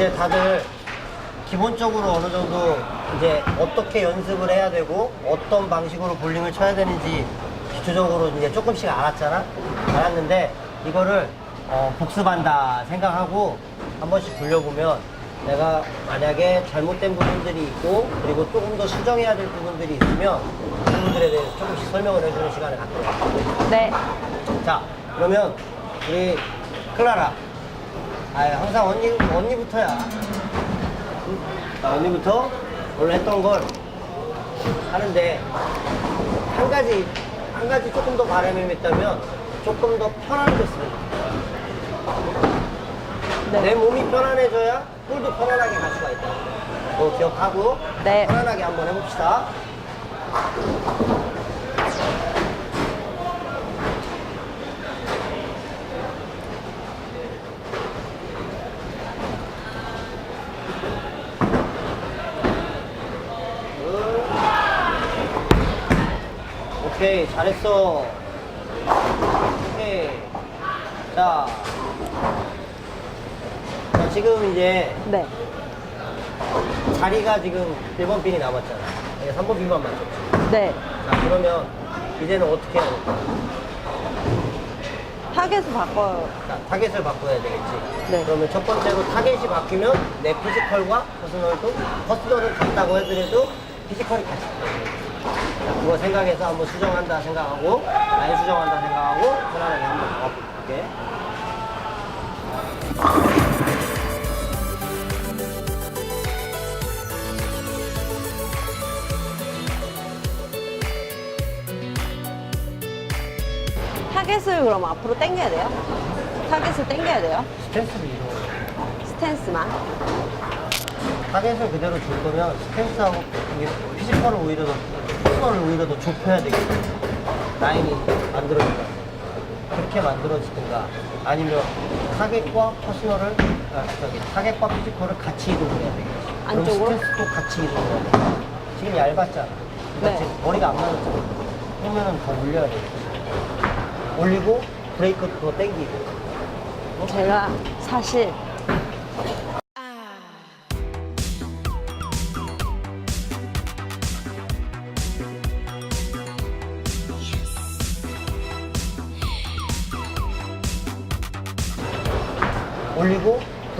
이제 다들 기본적으로 어느 정도 이제 어떻게 연습을 해야 되고 어떤 방식으로 볼링을 쳐야 되는지 기초적으로 이제 조금씩 알았잖아. 알았는데 이거를 어, 복습한다 생각하고 한 번씩 돌려보면 내가 만약에 잘못된 부분들이 있고 그리고 조금 더 수정해야 될 부분들이 있으면 그 부분들에 대해서 조금씩 설명을 해주는 시간을 갖도록 할게요. 네. 자, 그러면 우리 클라라. 아, 항상 언니 언니부터야. 응? 자, 언니부터 원래 했던 걸 하는데 한 가지 한 가지 조금 더 바람이 있다면 조금 더 편안해졌으면. 네. 내 몸이 편안해져야 볼도 편안하게 갈 수가 있다. 그거 기억하고 네. 편안하게 한번 해봅시다. 오케이, 잘했어. 오케이. 자. 자, 지금 이제 네. 자리가 지금 1번 핀이 남았잖아. 이게 3번 핀만 맞췄지. 네. 자, 그러면 이제는 어떻게 해야 될까? 타겟을 바꿔요. 자, 타겟을 바꿔야 되겠지. 네. 그러면 첫 번째로 타겟이 바뀌면 내 피지컬과 퍼스널도, 퍼스널은 같다고 해더라도 피지컬이 같이 바뀌어요. 자, 그거 생각해서 한번 수정한다 생각하고, 라인 수정한다 생각하고, 편안하게 한번 가볼게. 타겟을 그럼 앞으로 당겨야 돼요? 타겟을 당겨야 돼요? 스탠스를 이동해. 스탠스만. 타겟을 그대로 줄 거면 스탠스하고 이게 피지컬을 오히려 더 퍼스널을 오히려 더 좁혀야 되겠지 라인이 만들어진다. 그렇게 만들어지든가 아니면 타겟과 퍼스널을 아, 저기 타겟과 피지컬을 같이 이동을 해야 되겠지 안쪽으로? 그럼 스탠스도 같이 이동을 해야 돼. 지금 얇았잖아. 네. 지금 머리가 안 맞았잖아. 그러면은 더 올려야 되겠지 올리고 브레이크 그거 땡기고. 제가 사실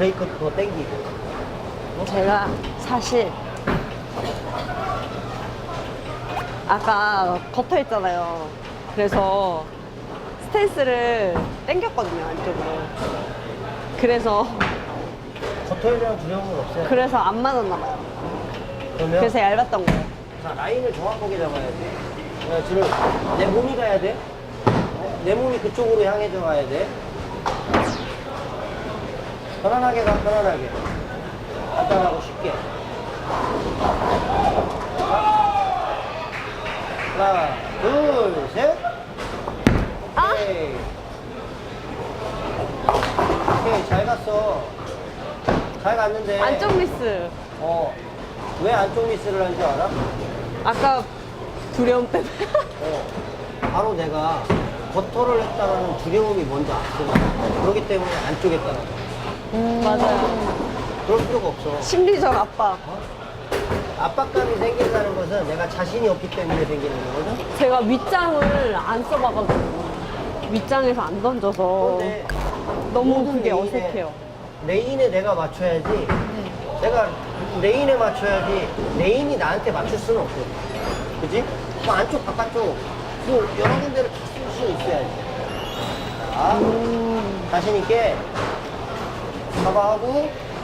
브레이크 그거 땡기고 제가 사실 아까 겉어 있잖아요. 그래서 스탠스를 당겼거든요 안쪽으로. 그래서 겉토에 대한 두려움은 없어요 그래서 안 맞았나 봐요. 그러면 그래서 얇았던 거예요. 자, 라인을 정확하게 잡아야 돼. 야, 지금 내 몸이 가야 돼. 어? 내 몸이 그쪽으로 향해져 가야 돼. 편안하게 가, 편안하게. 간단하고 쉽게. 하나, 둘, 셋. 아! 오케이. 오케이, 잘 갔어. 잘 갔는데. 안쪽 미스. 어. 왜 안쪽 미스를 한 줄 알아? 아까 두려움 때문에. 어, 바로 내가 버터를 했다라는 두려움이 먼저 앞서가 그렇기 때문에 안쪽에 따라 맞아요. 그럴 필요가 없어 심리적 압박. 압박감이 생긴다는 것은 내가 자신이 없기 때문에 생기는 거거든 제가 윗장을 안 써봐가지고 윗장에서 안 던져서 그런데 너무 모든 그게 레인에- 어색해요. 레인에 내가 맞춰야지 내가 레인에 맞춰야지 레인이 나한테 맞출 수는 없거든 그지? 뭐 안쪽 바깥쪽 뭐 여러 군데를 다쓸수 있어야지 자 자신 있게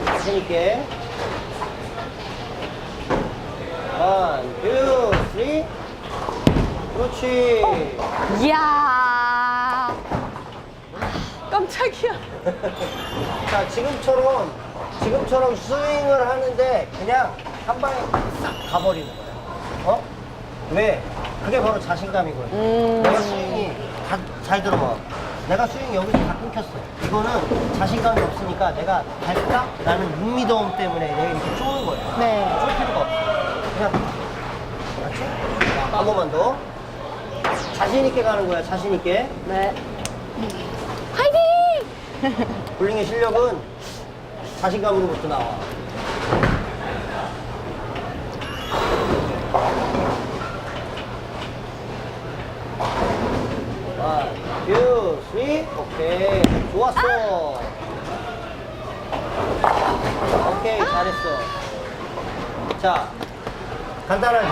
자신 있게 원, 투, 쓰리 그렇지 이야. 깜짝이야. 자 지금처럼 지금처럼 스윙을 하는데 그냥 한 방에 싹 가버리는 거야 어? 왜? 그게 바로 자신감이거든 음. 내가 스윙이 다, 잘 들어봐 내가 스윙 여기서 다 끊겼어 이거는 자신감이 없으니까 내가 갈까? 라는 묵미더움 때문에 내가 이렇게 쪼는 거야 네. 쫄 필요가 없어 그냥 맞지? 자, 한 번만 더 자신 있게 가는 거야 자신 있게 네. 화이팅! 볼링의 실력은 자신감으로부터 나와. 원, 투, 쓰리. 오케이. 좋았어. 오케이, 잘했어. 자, 간단하지?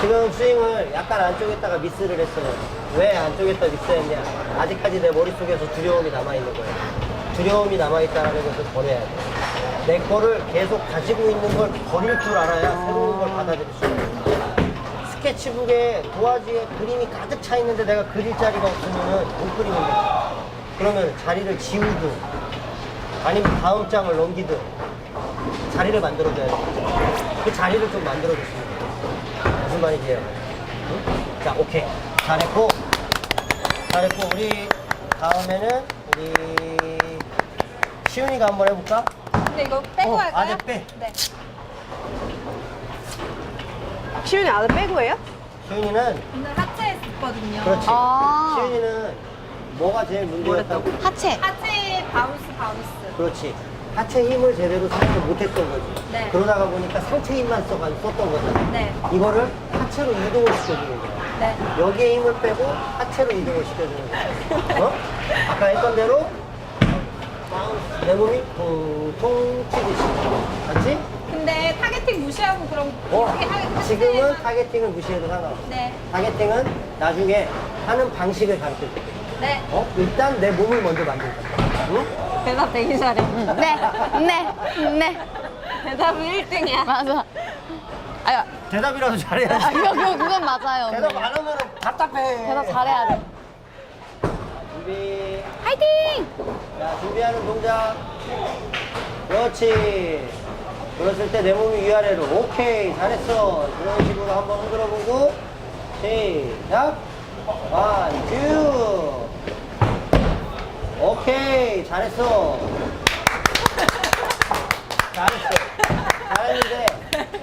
지금 스윙을 약간 안쪽에다가 미스를 했어요. 왜 안쪽에다 미스했냐? 아직까지 내 머릿속에서 두려움이 남아있는 거예요. 두려움이 남아있다는 것을 버려야 돼. 내 거를 계속 가지고 있는 걸 버릴 줄 알아야 새로운 걸 받아들일 수 있어요. 스케치북에 도화지에 그림이 가득 차 있는데 내가 그릴 자리가 없으면 못 그리는 거야. 그러면 자리를 지우든 아니면 다음 장을 넘기든 자리를 만들어줘야 돼. 그 자리를 좀 만들어줬으면 좋겠어. 무슨 말인지 해요. 응? 자, 오케이. 잘했고, 잘했고, 우리 다음에는 우리 시윤이가 한번 해볼까? 근데 이거 빼고 어, 할까요? 아래 빼. 네. 시윤이 아들 빼고 해요? 시윤이는, 오늘 하체 했거든요. 그렇지. 아. 시윤이는 뭐가 제일 문제였다고? 하체. 하체 바운스 바운스. 그렇지. 하체 힘을 제대로 사용을 못했던 거지. 네. 그러다가 보니까 상체 힘만 써가 썼던 거잖아. 네. 이거를 하체로 이동을 시켜주는 거야. 네. 여기에 힘을 빼고 하체로 이동을 시켜주는 거야. 어? 아까 했던 대로 내 몸이 통통 튀듯이. 맞지? 근데 타겟팅 무시하고 그럼 어, 이렇게 하- 지금은 하체만- 타겟팅을 무시해도 상관없어. 네. 타겟팅은 나중에 하는 방식을 가르쳐 줄게. 네. 어? 일단 내 몸을 먼저 만들자. 응? 대답 되게 잘해. 네, 네, 네. 대답은 1등이야. 맞아. 아, 대답이라도 잘해야지. 아 그거, 그거, 그건 맞아요. 대답 안 하면 답답해. 대답 잘해야 돼. 준비. 화이팅! 자, 준비하는 동작. 그렇지. 그랬을 때 내 몸이 위아래로. 오케이. 잘했어. 이런 식으로 한번 흔들어 보고. 시작. 원, 투. 오케이. 잘했어. 잘했어. 잘했는데,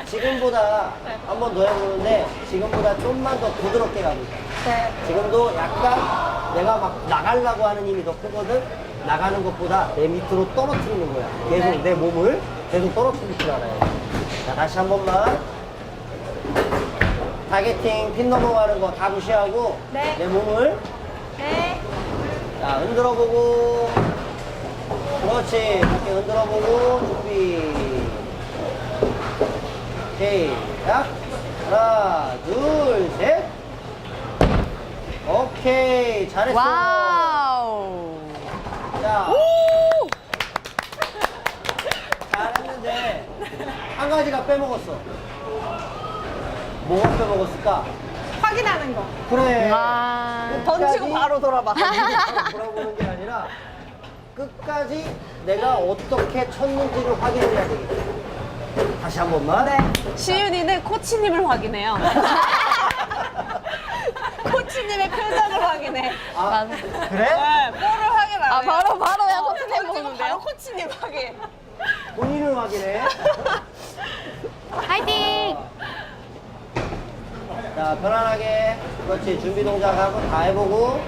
지금보다 한 번 더 해보는데, 지금보다 좀만 더 부드럽게 가보자. 네. 지금도 약간 내가 막 나가려고 하는 힘이 더 크거든? 나가는 것보다 내 밑으로 떨어뜨리는 거야. 계속 네. 내 몸을 계속 떨어뜨릴 줄 알아요. 자, 다시 한 번만. 타겟팅, 핀 넘어가는 거 다 무시하고 네. 내 몸을 네. 자, 흔들어 보고. 그렇지. 이렇게 흔들어 보고 준비. 시작. 하나, 둘, 셋. 오케이. 잘했어. 와우. 자. 잘했는데 한 가지가 빼먹었어. 뭐가 빼먹었을까? 확인하는 거. 그래. 와. 던지고 바로 돌아봐. 바로 돌아보는 게 아니라 끝까지 내가 어떻게 쳤는지를 확인해야 되겠다. 다시 한 번만. 네. 시윤이는 코치님을 확인해요. 코치님의 표정을 확인해. 아, 맞아. 그래? 네, 볼을 확인 안 아, 해요. 바로, 바로 그냥 어, 코치님 던지고 보는데요? 바로 코치님 확인. 본인을 확인해. 화이팅! 자, 편안하게. 그렇지. 준비 동작하고 다 해보고.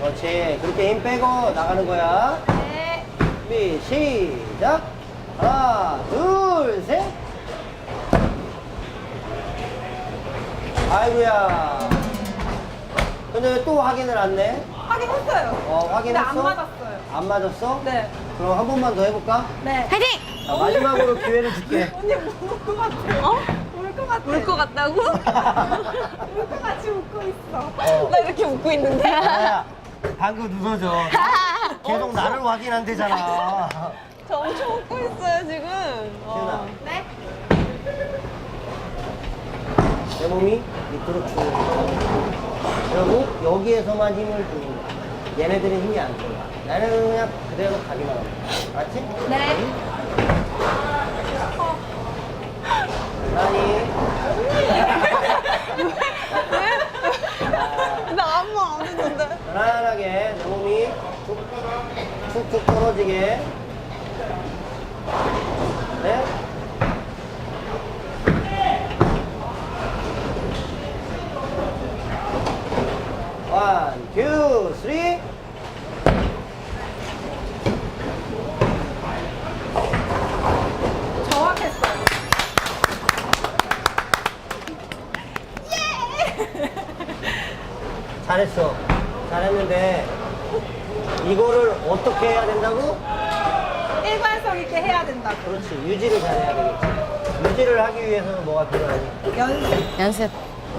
그렇지. 그렇게 힘 빼고 나가는 거야. 네. 준비, 시작. 하나, 둘, 셋. 아이고야. 근데 왜 또 확인을 안 내? 확인했어요. 어, 확인했어? 근데 안 맞았어요. 안 맞았어? 네. 그럼 한 번만 더 해볼까? 네. 화이팅! 자, 마지막으로 기회를 줄게. 언니 울것 같아. 어? 울것 같아. 울 것 같다고? 울 것 같이 웃고 있어. 어. 나 이렇게 웃고 있는데? 야야, 방금 웃어줘. 계속 나를 확인한대잖아. 저 엄청 웃고 있어요, 지금. 시윤아, 어. 네. 내 몸이 밑으로 쭉. 그리고 여기에서만 힘을 주는 거야. 얘네들은 힘이 안 들어가. 나는 그냥 그대로 가기만 하는 거야. 알았지? 네. 나니. 나 아무 안 했는데. 편안하게 내 몸이 툭, 툭툭 떨어지게. 네? 원, 투, 쓰리. 잘했어. 잘했는데 이거를 어떻게 해야 된다고? 일관성 있게 해야 된다고. 그렇지. 유지를 잘해야 되겠지. 유지를 하기 위해서는 뭐가 필요하니? 연습. 연습.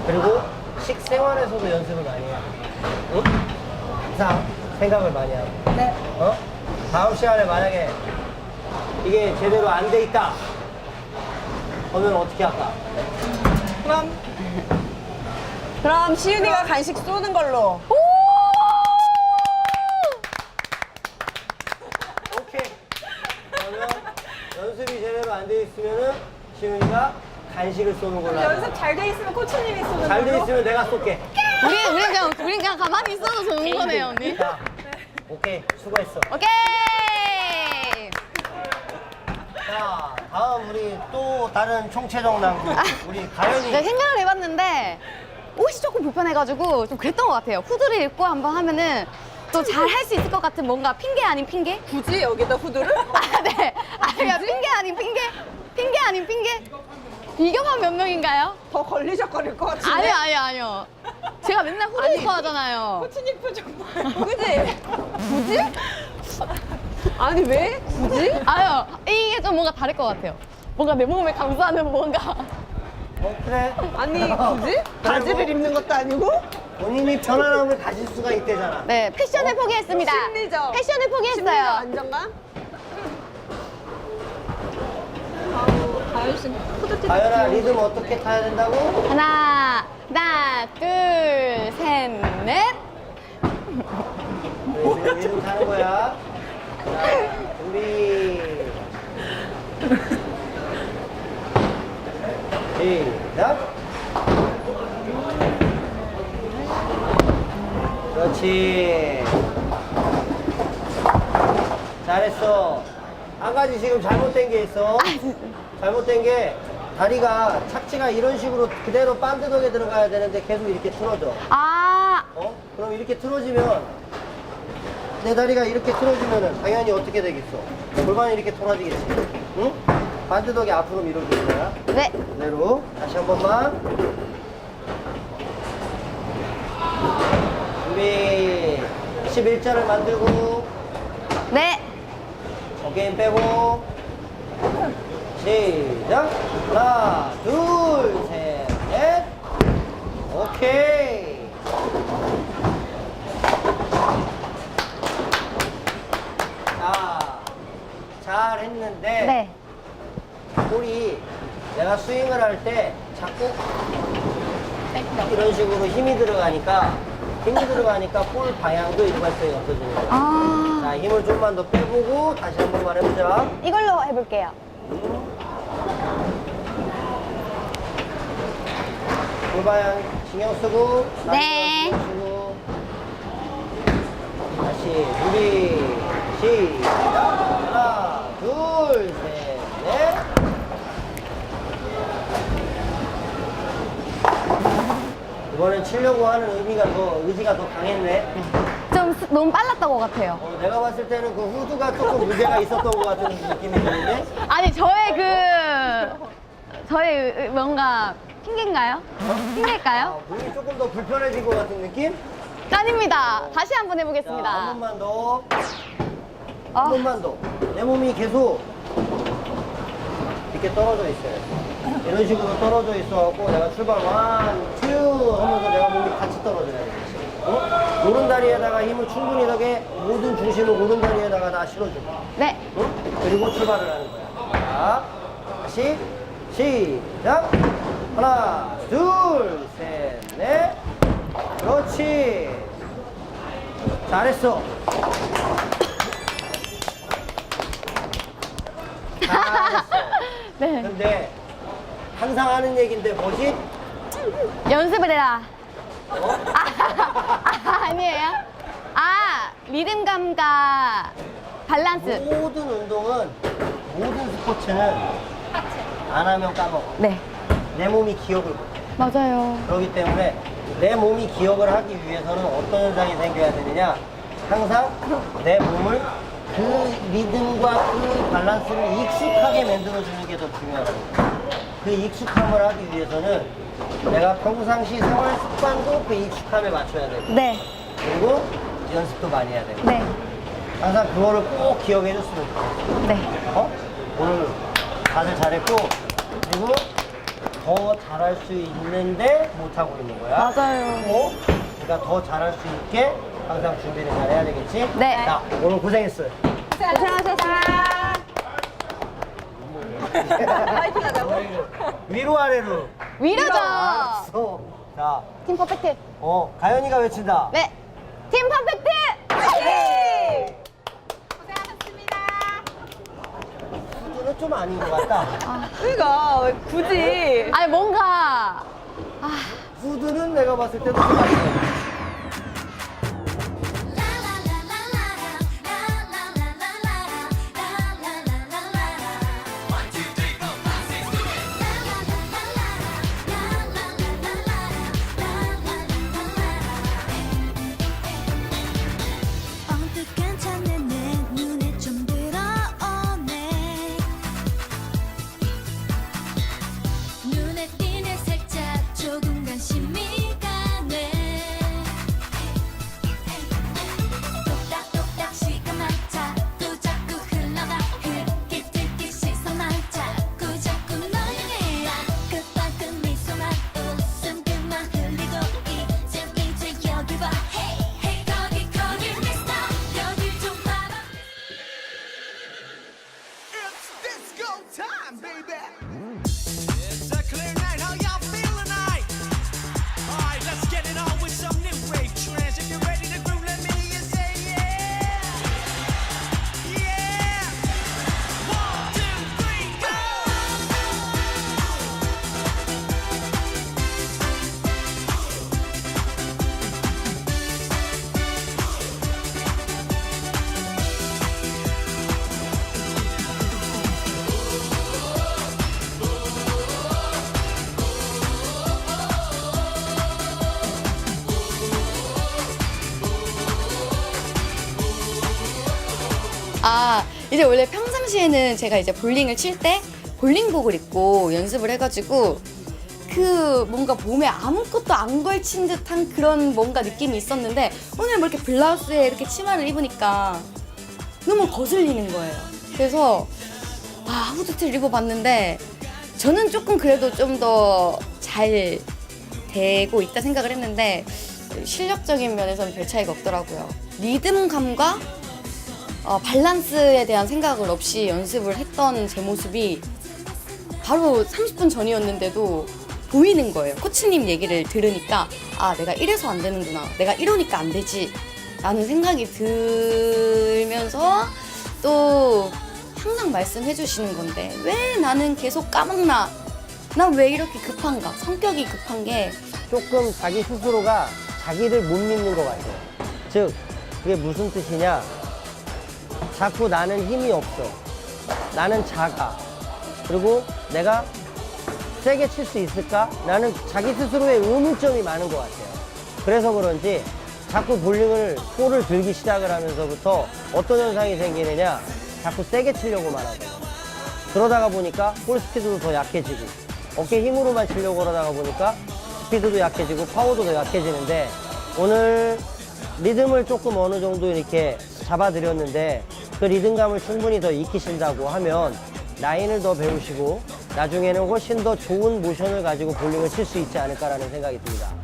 그리고 식생활에서도 연습을 많이 해야 돼. 응? 항상 생각을 많이 하고. 네. 어? 다음 시간에 만약에 이게 제대로 안 돼 있다. 그러면 어떻게 할까? 그럼 그럼 시윤이가 간식 쏘는 걸로. 오케이. 그러면 연습이 제대로 안 돼 있으면은 시윤이가 간식을 쏘는 걸로 하자. 연습 잘 돼 있으면 코치님이 쏘는 잘 돼 걸로. 있으면 내가 쏠게. 우리 우리 그냥 우리 그냥 가만히 있어도 좋은 거네요, 언니. 자, 오케이. 수고했어. 오케이. 자, 다음 우리 또 다른 총체적 난구. 우리 가연이. 제가 생각을 해봤는데 옷이 조금 불편해가지고 좀 그랬던 것 같아요. 후드를 입고 한번 하면은 또 잘 할 수 있을 것 같은 뭔가 핑계 아닌 핑계? 굳이 여기다 후드를? 아, 네. 아, 그냥 핑계 아닌 핑계? 핑계 아닌 핑계? 비교만 몇 명인가요? 더 걸리적거릴 것 같은데. 아니요, 아니요, 아니요. 제가 맨날 후드 입고 하잖아요. 코치님 표정 봐요. 그지? 굳이? 아니 왜? 굳이? 아유, 이게 좀 뭔가 다를 것 같아요. 뭔가 내 몸에 감싸는 뭔가. 어, 그래. 아니 굳이? 바지를 입는 것도 아니고? 본인이 편안함을 가질 수가 있대잖아. 네, 패션을 포기했습니다. 심리적. 패션을 심리적 포기했어요. 안정감? 아우 가연 씨 후드티. 가연아, 리듬 어떻게 타야 된다고? 하나, 하나, 둘, 셋, 넷. 리듬 타는 거야. 자, 준비. 시작. 그렇지. 잘했어. 한 가지 지금 잘못된 게 있어. 잘못된 게 다리가 착지가 이런 식으로 그대로 반드덕에 들어가야 되는데 계속 이렇게 틀어져. 아, 어? 그럼 이렇게 틀어지면 내 다리가 이렇게 틀어지면은 당연히 어떻게 되겠어? 골반이 이렇게 돌아지겠지. 응? 반드덕이 앞으로 밀어주는 거야. 네. 그대로 다시 한 번만. 준비. 11자를 만들고 네. 어게인 빼고 시작. 하나, 둘, 셋, 넷. 오케이. 자, 잘 했는데 네. 볼이 내가 스윙을 할 때 자꾸 이런 식으로 힘이 들어가니까 힘이 들어가니까 볼 방향도 일관성이 없어지는 거야. 아, 자, 힘을 좀만 더 빼보고 다시 한 번만 해보자. 이걸로 해볼게요. 볼 방향 신경 쓰고 네. 신경 쓰고 다시 준비 시작 하나 둘셋 이번엔 치려고 하는 의미가 더 의지가 더 강했네. 좀 스- 너무 빨랐던 것 같아요. 어, 내가 봤을 때는 그 후드가 조금 문제가 있었던 것 같은 느낌이 드는데. 아니, 저의 그, 저의 의- 뭔가 핑계인가요? 아, 핑계일까요? 몸이 조금 더 불편해진 것 같은 느낌? 아닙니다. 다시 한번 자, 해보겠습니다. 한 번만 더. 아. 한 번만 더. 내 몸이 계속 이렇게 떨어져 있어요. 이런 식으로 떨어져 있어갖고 내가 출발 완, 투 하면서 내가 몸이 같이 떨어져야 돼. 어? 오른다리에다가 힘을 충분히 하게 모든 중심을 오른다리에다가 다 실어줘. 네. 응? 그리고 출발을 하는 거야. 자, 다시 시작. 하나, 둘, 셋, 넷. 그렇지. 잘했어. 잘했어. 네. 근데 항상 하는 얘기인데 뭐지? 연습을 해라. 어? 아, 아니에요? 아, 리듬감과 밸런스. 모든 운동은 모든 스포츠는 안 하면 까먹어. 네. 내 몸이 기억을 못해. 맞아요. 그렇기 때문에 내 몸이 기억을 하기 위해서는 어떤 현상이 생겨야 되느냐? 항상 내 몸을 그 리듬과 그 밸런스를 익숙하게 만들어주는 게 더 중요하다. 그 익숙함을 하기 위해서는 내가 평상시 생활 습관도 그 익숙함에 맞춰야 되고 네. 그리고 연습도 많이 해야 되고 네. 항상 그거를 꼭 기억해 줬으면 좋겠어. 네. 어? 오늘 다들 잘했고 그리고 더 잘할 수 있는데 못하고 있는 거야. 맞아요. 어? 그러니까 더 잘할 수 있게 항상 준비를 잘 해야 되겠지? 네. 자, 오늘 고생했어요. 고생하셨습니다. 파이팅 하자고? 위로 아래로. 위로죠. 알았어. 자, 팀 퍼펙트. 어, 가연이가 외친다. 네. 팀 퍼펙트! 파이팅! 이거는 좀 아닌 것 같다. 그러니까 왜 굳이 아니, 뭔가. 후드는 내가 봤을 때도 좀아 이제 원래 평상시에는 제가 이제 볼링을 칠 때 볼링복을 입고 연습을 해가지고 그 뭔가 몸에 아무것도 안 걸친 듯한 그런 뭔가 느낌이 있었는데 오늘 뭐 이렇게 블라우스에 이렇게 치마를 입으니까 너무 거슬리는 거예요. 그래서 아, 후드티를 입어봤는데 저는 조금 그래도 좀 더 잘 되고 있다 생각을 했는데 실력적인 면에서는 별 차이가 없더라고요. 리듬감과 어, 밸런스에 대한 생각을 없이 연습을 했던 제 모습이 바로 30분 전이었는데도 보이는 거예요. 코치님 얘기를 들으니까 아 내가 이래서 안 되는구나. 내가 이러니까 안 되지. 라는 생각이 들면서 또 항상 말씀해 주시는 건데 왜 나는 계속 까먹나? 난 왜 이렇게 급한가? 성격이 급한 게 조금 자기 스스로가 자기를 못 믿는 것 같아요. 즉, 그게 무슨 뜻이냐? 자꾸 나는 힘이 없어. 나는 작아. 그리고 내가 세게 칠 수 있을까? 나는 자기 스스로의 의문점이 많은 것 같아요. 그래서 그런지 자꾸 볼링을 볼을 들기 시작을 하면서부터 어떤 현상이 생기느냐? 자꾸 세게 치려고만 하거든요. 그러다가 보니까 볼 스피드도 더 약해지고 어깨 힘으로만 치려고 그러다가 보니까 스피드도 약해지고 파워도 더 약해지는데 오늘 리듬을 조금 어느 정도 이렇게 잡아드렸는데 그 리듬감을 충분히 더 익히신다고 하면 라인을 더 배우시고 나중에는 훨씬 더 좋은 모션을 가지고 볼링을 칠 수 있지 않을까라는 생각이 듭니다.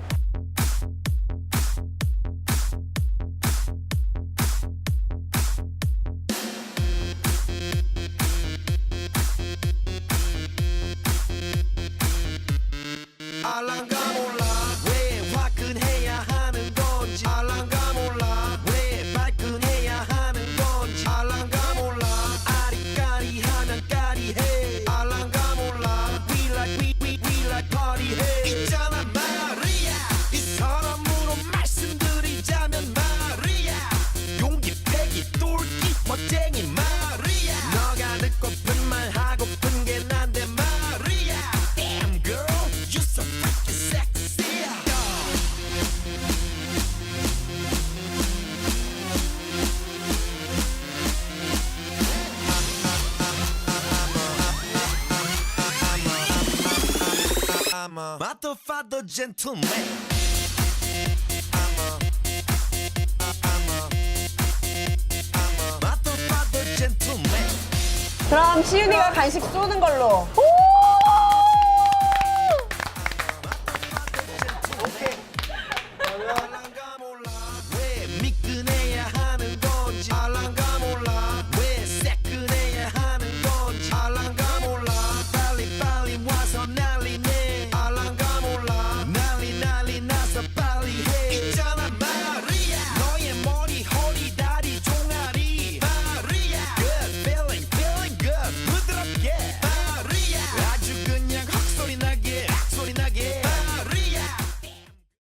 Gentleman. Mother, father, gentleman. 그럼 시윤이가 간식 쏘는 걸로. 오!